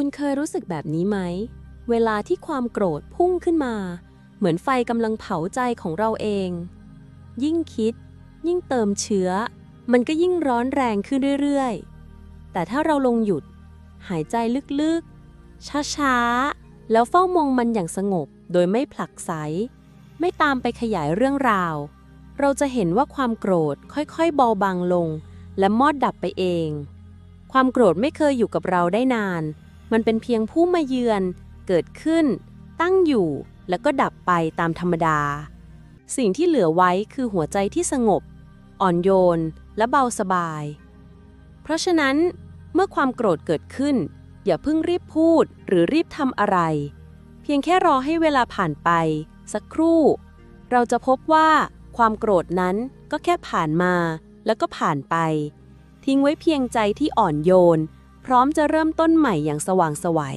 คุณเคยรู้สึกแบบนี้ไหม เวลาที่ความโกรธพุ่งขึ้นมา เหมือนไฟกำลังเผาใจของเราเอง ยิ่งคิด ยิ่งเติมเชื้อ มันก็ยิ่งร้อนแรงขึ้นเรื่อยๆ แต่ถ้าเราลงหยุด หายใจลึกๆ ช้าๆ แล้วเฝ้ามองมันอย่างสงบ โดยไม่ผลักไส ไม่ตามไปขยายเรื่องราว เราจะเห็นว่าความโกรธค่อยๆ เบาบางลง และมอดดับไปเอง ความโกรธไม่เคยอยู่กับเราได้นาน มันเป็นเพียงผู้มาเยือน เกิดขึ้น ตั้งอยู่ แล้วก็ดับไปตามธรรมดา สิ่งที่เหลือไว้คือหัวใจที่สงบ อ่อนโยน และเบาสบาย เพราะฉะนั้นเมื่อความโกรธเกิดขึ้น อย่าเพิ่งรีบพูดหรือรีบทำอะไร เพียงแค่รอให้เวลาผ่านไป สักครู่ เราจะพบว่าความโกรธนั้นก็แค่ผ่านมา แล้วก็ผ่านไป ทิ้งไว้เพียงใจที่อ่อนโยน พร้อมจะเริ่มต้นใหม่อย่างสว่างไสวัย